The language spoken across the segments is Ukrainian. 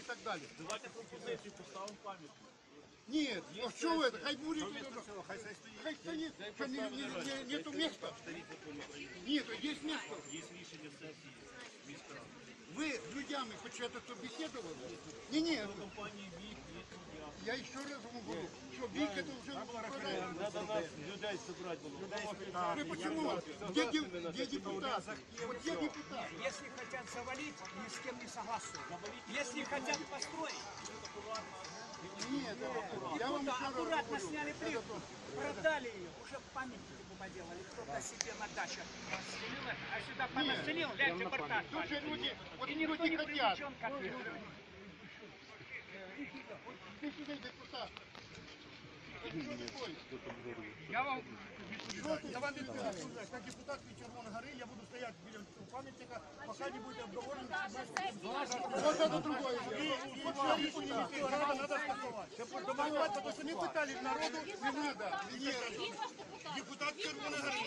і так далі. Давайте пропозицію поставимо пам'ятник. Ні, ну що ви, хай буде, хай стоїть, що не, не, не, нету места. Нет, есть место. Есть рішення сесії міськради. Вы с людьми хоть что-то беседовали? Не, не, Компанії ВІК є суддя. я еще раз вам говорю, что Вик это уже устраивает. Треба нас людей зібрати було. Вы почему? Где, де- где депутат? Вот где депутат? Если хотят завалить, ни с кем не согласны. Если хотят построить, Нет, я вам то еще раз аккуратно говорю. сняли плитку, продали ее, уже памятники поделали. Кто-то себе на дачах расстелил это, а сюда понастелил, глянь, репортаж. Тут же люди, вот И никто люди не хотят. привлечен к ответу. Ты сюда депутат. Что такое? Я вам Я вам відповідаю, як депутат від Червоної гори, я буду стояти біля цього пам'ятника, поки не буде обговорено. Вот это другое. И, и вот рішення міської ради треба скасувати. Добавляти, тому що не питали народу, не надо. Ні, Він ваш депутат. депутат Червоної гори.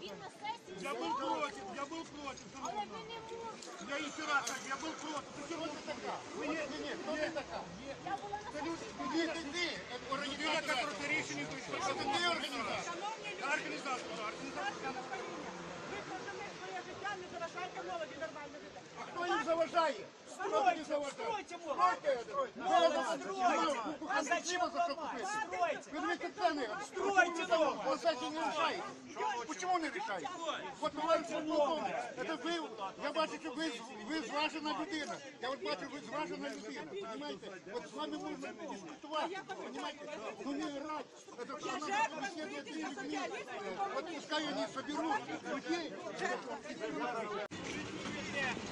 Він на сесії. Я был против, я был против. Але ви не можете. Я еще раз говорю, я был против. Ты кто ты такая? Вы не, не, не, кто ты такая? Я була на Ты люди, ты, ты, ты, это организатор, который ты решение Это ты организатор. Шановні люди, Организатор, организатор. ви прожили своє життя, не заважайте молоді нормально жити. Кто им заважает? Кто не Стройте, заважает? стройте молодь. Стройте это. Молодь, Стройте. стройте. А зачем это Стройте. Стройте. Вы две цены. Стройте дом. Он, кстати, не решает. Почему не решает? Вот товарищ полковник, это ви, я бачу, що ви, ви зважена людина. Я от бачу, ви зважена людина. Понимаете? От з вами можна дискутувати. Понимаете? Ну не грати. Это все надо побеседовать с людьми. Вот пускай они соберут людей. Я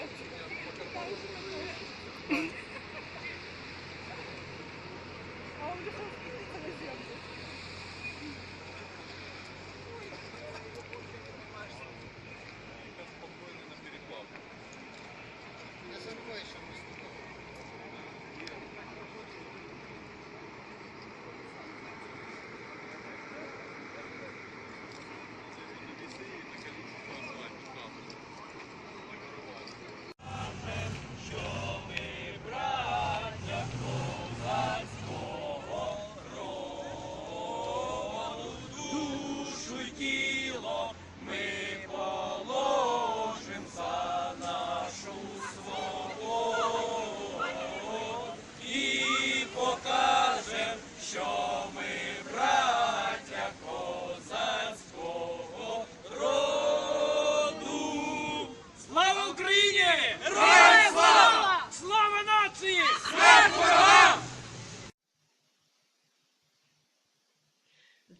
Слава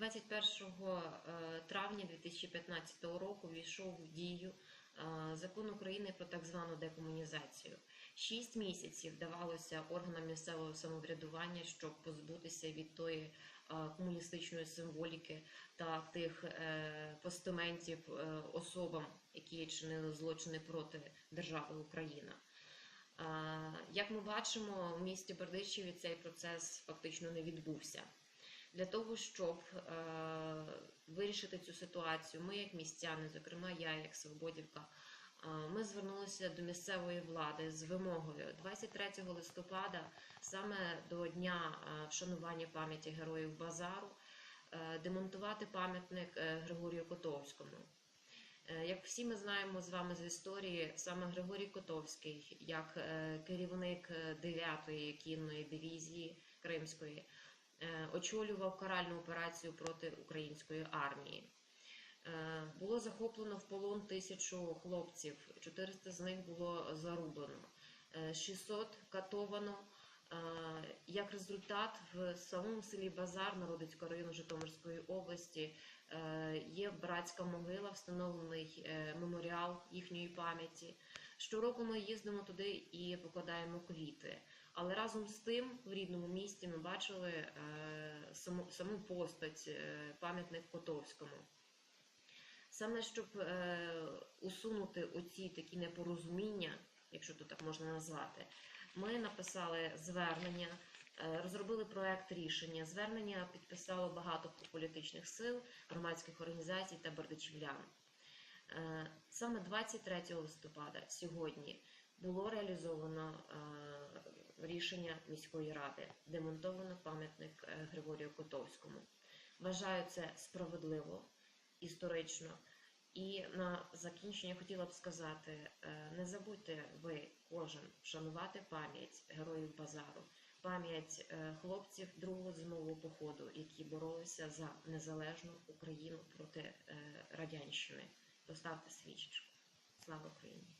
21 е, травня 2015 року війшов в дію е, закон України про так звану декомунізацію. Шість місяців давалося органам місцевого самоврядування, щоб позбутися від тої е, комуністичної символіки та тих постаментів особам, які чинили злочини проти держави Україна. Як ми бачимо, в місті Бердичеві цей процес фактично не відбувся. Для того, щоб е, вирішити цю ситуацію, ми, як містяни, зокрема я, як Свободівка, ми звернулися до місцевої влади з вимогою 23 листопада, саме до дня е, вшанування пам'яті героїв базару, е, демонтувати пам'ятник е, Григорію Котовському. Е, Як всі ми знаємо з вами з історії, саме Григорій Котовський, як е, керівник 9-ї кінної дивізії Кримської, е, очолював каральну операцію проти української армії. Е, Було захоплено в полон тисячу хлопців, 400 з них було зарубано, е, 600 катовано. Е, Як результат, в самому селі Базар Народицького району Житомирської області е, є братська могила, встановлений е, меморіал їхньої пам'яті. Щороку ми їздимо туди і покладаємо квіти. Але разом з тим в рідному місті ми бачили е, саму, саму постать, е, пам'ятник Котовському. Саме щоб е, усунути оці такі непорозуміння, якщо то так можна назвати, ми написали звернення, розробили проект рішення. Звернення підписало багато політичних сил, громадських організацій та бердичівлян. Саме 23 листопада сьогодні було реалізовано е, рішення міської ради, демонтовано пам'ятник е, Григорію Котовському. Вважаю це справедливо, історично. І на закінчення хотіла б сказати: е, не забудьте ви кожен вшанувати пам'ять героїв базару, пам'ять хлопців другого зимового походу, які боролися за незалежну Україну проти радянщини. Поставте свічечку. Слава Україні!